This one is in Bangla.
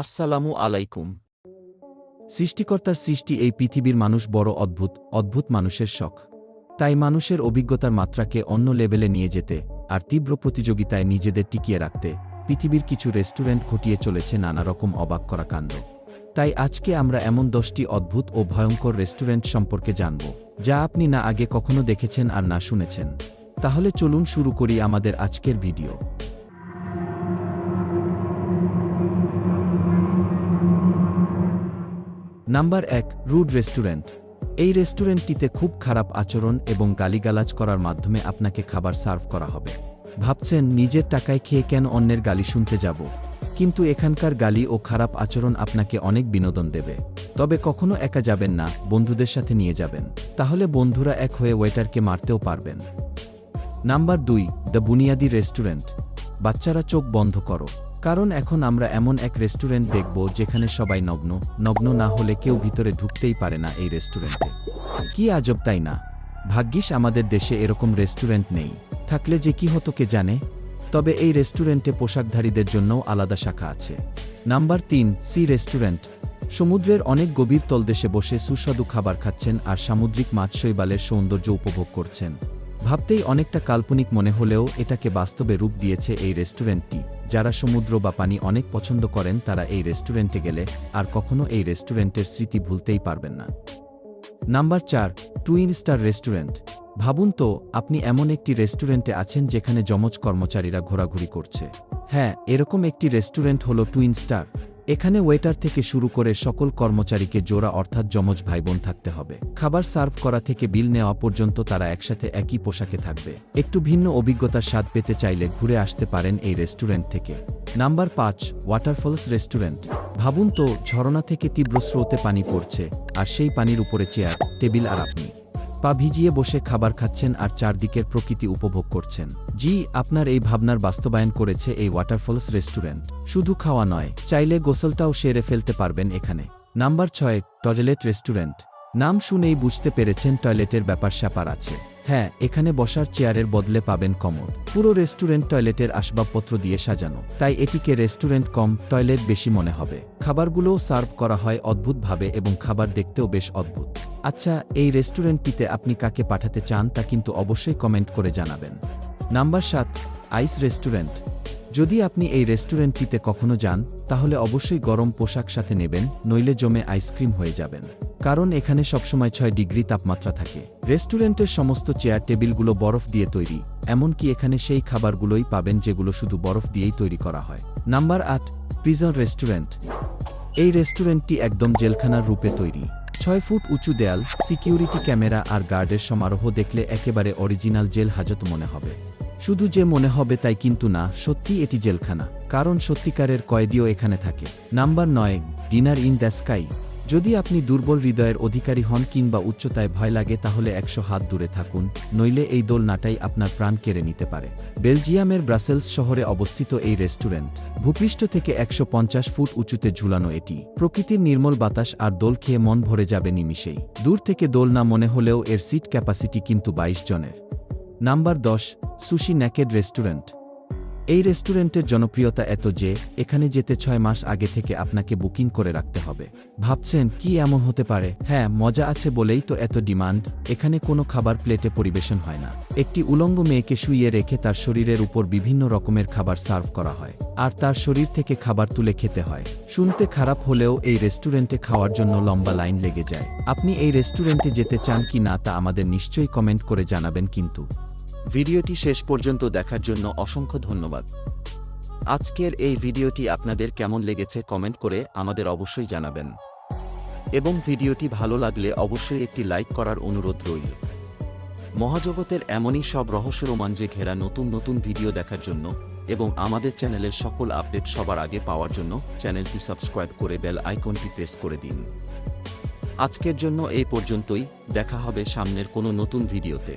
আসসালামু আলাইকুম। সৃষ্টিকর্তার সৃষ্টি এই পৃথিবীর মানুষ বড় অদ্ভুত অদ্ভুত মানুষের শখ। তাই মানুষের অভিজ্ঞতার মাত্রাকে অন্য লেভেলে নিয়ে যেতে আর তীব্র প্রতিযোগিতায় নিজেদের টিকিয়ে রাখতে পৃথিবীর কিছু রেস্টুরেন্ট ঘটিয়ে চলেছে নানা রকম অবাক করা কাণ্ড। তাই আজকে আমরা এমন দশটি অদ্ভুত ও ভয়ঙ্কর রেস্টুরেন্ট সম্পর্কে জানব, যা আপনি না আগে কখনো দেখেছেন আর না শুনেছেন। তাহলে চলুন শুরু করি আমাদের আজকের ভিডিও। নাম্বার এক, রুড রেস্টুরেন্ট। এই রেস্টুরেন্টটিতে খুব খারাপ আচরণ এবং গালিগালাজ করার মাধ্যমে আপনাকে খাবার সার্ভ করা হবে। ভাবছেন, নিজের টাকায় খেয়ে কেন অন্যের গালি শুনতে যাব? কিন্তু এখানকার গালি ও খারাপ আচরণ আপনাকে অনেক বিনোদন দেবে। তবে কখনো একা যাবেন না, বন্ধুদের সাথে নিয়ে যাবেন। তাহলে বন্ধুরা এক হয়ে ওয়েটারকে মারতেও পারবেন। নাম্বার দুই, দ্য বুনিয়াদি রেস্টুরেন্ট। বাচ্চারা চোখ বন্ধ করো। কারণ এখন আমরা এমন এক রেস্টুরেন্ট দেখব যেখানে সবাই নগ্ন নগ্ন না হলে কেউ ভিতরে ঢুকতেই পারে না এই রেস্টুরেন্টে। কি আজব তাই না? ভাগ্যিস আমাদের দেশে এরকম রেস্টুরেন্ট নেই। থাকলে যে কি হতো কে জানে? তবে এই রেস্টুরেন্টে পোশাকধারীদের জন্যও আলাদা শাখা আছে। নাম্বার তিন, সি রেস্টুরেন্ট। সমুদ্রের অনেক গভীর তলদেশে বসে সুস্বাদু খাবার খাচ্ছেন আর সামুদ্রিক মাছ শৈবালের সৌন্দর্য উপভোগ করছেন। ভাবতেই অনেকটা কাল্পনিক মনে হলেও এটাকে বাস্তবে রূপ দিয়েছে এই রেস্টুরেন্টটি। যারা সমুদ্র বা পানি অনেক পছন্দ করেন, তারা এই রেস্টুরেন্টে গেলে আর কখনো এই রেস্টুরেন্টের স্মৃতি ভুলতেই পারবেন না। নাম্বার চার, টুইন স্টার রেস্টুরেন্ট। ভাবুন তো, আপনি এমন একটি রেস্টুরেন্টে আছেন যেখানে যমজ কর্মচারীরা ঘোরাঘুরি করছে। হ্যাঁ এরকম একটি রেস্টুরেন্ট হল টুইন স্টার। এখানে ওয়েটার থেকে শুরু করে সকল কর্মচারীকে জোড়া অর্থাৎ যমজ ভাইবোন থাকতে হবে। খাবার সার্ভ করা থেকে বিল নেওয়া পর্যন্ত তারা একসাথে একই পোশাকে থাকবে। একটু ভিন্ন অভিজ্ঞতার স্বাদ পেতে চাইলে ঘুরে আসতে পারেন এই রেস্টুরেন্ট থেকে। নাম্বার পাঁচ ওয়াটারফলস রেস্টুরেন্ট ভাবুন তো ঝরনা থেকে তীব্র স্রোতে পানি পড়ছে, আর সেই পানির উপরে চেয়ার, টেবিল আর আপনি। পা ভিজিয়ে বসে খাবার খাচ্ছেন আর চারদিকের প্রকৃতি উপভোগ করছেন। জি, আপনার এই ভাবনার বাস্তবায়ন করেছে এই ওয়াটারফলস রেস্টুরেন্ট শুধু খাওয়া নয়, চাইলে গোসলটাও সেরে ফেলতে পারবেন এখানে। নাম্বার ছয়, টয়লেট রেস্টুরেন্ট নাম শুনেই বুঝতে পেরেছেন টয়লেটের ব্যাপার স্যাপার আছে। হ্যাঁ এখানে বসার চেয়ারের বদলে পাবেন কমোড। পুরো রেস্টুরেন্ট টয়লেটের আসবাবপত্র দিয়ে সাজানো। তাই এটিকে রেস্টুরেন্ট কম, টয়লেট বেশি মনে হবে। খাবারগুলোও সার্ভ করা হয় অদ্ভুতভাবে এবং খাবার দেখতেও বেশ অদ্ভুত। আচ্ছা এই রেস্টুরেন্টটিতে আপনি কাকে পাঠাতে চান তা কিন্তু অবশ্যই কমেন্ট করে জানাবেন। নাম্বার সাত, আইস রেস্টুরেন্ট। যদি আপনি এই রেস্টুরেন্টটিতে কখনো যান, তাহলে অবশ্যই গরম পোশাক সাথে নেবেন, নইলে জমে আইসক্রিম হয়ে যাবেন। কারণ এখানে সবসময় ছয় ডিগ্রি তাপমাত্রা থাকে। রেস্টুরেন্টের সমস্ত চেয়ার টেবিলগুলো বরফ দিয়ে তৈরি, এমনকি এখানে সেই খাবারগুলোই পাবেন যেগুলো শুধু বরফ দিয়েই তৈরি করা হয়। নাম্বার আট, প্রিজন রেস্টুরেন্ট। এই রেস্টুরেন্টটি একদম জেলখানার রূপে তৈরি। ছয় ফুট উঁচু দেয়াল, সিকিউরিটি ক্যামেরা আর গার্ডের সমারোহ দেখলে একেবারে অরিজিনাল জেল হাজত মনে হবে। শুধু যে মনে হবে তাই কিন্তু না সত্যি এটি জেলখানা, কারণ সত্যিকারের কয়েদিও এখানে থাকে। নাম্বার নয়, ডিনার ইন দ্য স্কাই। যদি আপনি দুর্বল হৃদয়ের অধিকারী হন কিংবা উচ্চতায় ভয় লাগে, তাহলে একশো হাত দূরে থাকুন, নইলে এই দোলনাটাই আপনার প্রাণ কেড়ে নিতে পারে। বেলজিয়ামের ব্রাসেলস শহরে অবস্থিত এই রেস্টুরেন্ট, ভূপৃষ্ঠ থেকে একশো পঞ্চাশ ফুট উঁচুতে ঝুলানো এটি। প্রকৃতির নির্মল বাতাস আর দোল খেয়ে মন ভরে যাবে নিমিষেই। দূর থেকে দোল না মনে হলেও এর সিট ক্যাপাসিটি কিন্তু বাইশ জনের। নাম্বার দশ, সুশি ন্যাকেড রেস্টুরেন্ট। এই রেস্টুরেন্টের জনপ্রিয়তা এত যে, এখানে যেতে ছয় মাস আগে থেকে আপনাকে বুকিং করে রাখতে হবে। ভাবছেন, কি এমন হতে পারে? হ্যাঁ মজা আছে বলেই তো এত ডিমান্ড, এখানে কোনো খাবার প্লেটে পরিবেশন হয় না। একটি উলঙ্গ মেয়েকে শুইয়ে রেখে তার শরীরের উপর বিভিন্ন রকমের খাবার সার্ভ করা হয়, আর তার শরীর থেকে খাবার তুলে খেতে হয়। শুনতে খারাপ হলেও এই রেস্টুরেন্টে খাওয়ার জন্য লম্বা লাইন লেগে যায়। আপনি এই রেস্টুরেন্টে যেতে চান কি না তা আমাদের নিশ্চয়ই কমেন্ট করে জানাবেন কিন্তু। ভিডিওটি শেষ পর্যন্ত দেখার জন্য অসংখ্য ধন্যবাদ। আজকের এই ভিডিওটি আপনাদের কেমন লেগেছে কমেন্ট করে আমাদের অবশ্যই জানাবেন। এবং ভিডিওটি ভালো লাগলে অবশ্যই একটি লাইক করার অনুরোধ রইল। মহাজগতের এমনই সব রহস্য রোমাঞ্চে ঘেরা নতুন নতুন ভিডিও দেখার জন্য এবং আমাদের চ্যানেলের সকল আপডেট সবার আগে পাওয়ার জন্য চ্যানেলটি সাবস্ক্রাইব করে বেল আইকনটি প্রেস করে দিন। আজকের জন্য এই পর্যন্তই। দেখা হবে সামনের কোনো নতুন ভিডিওতে।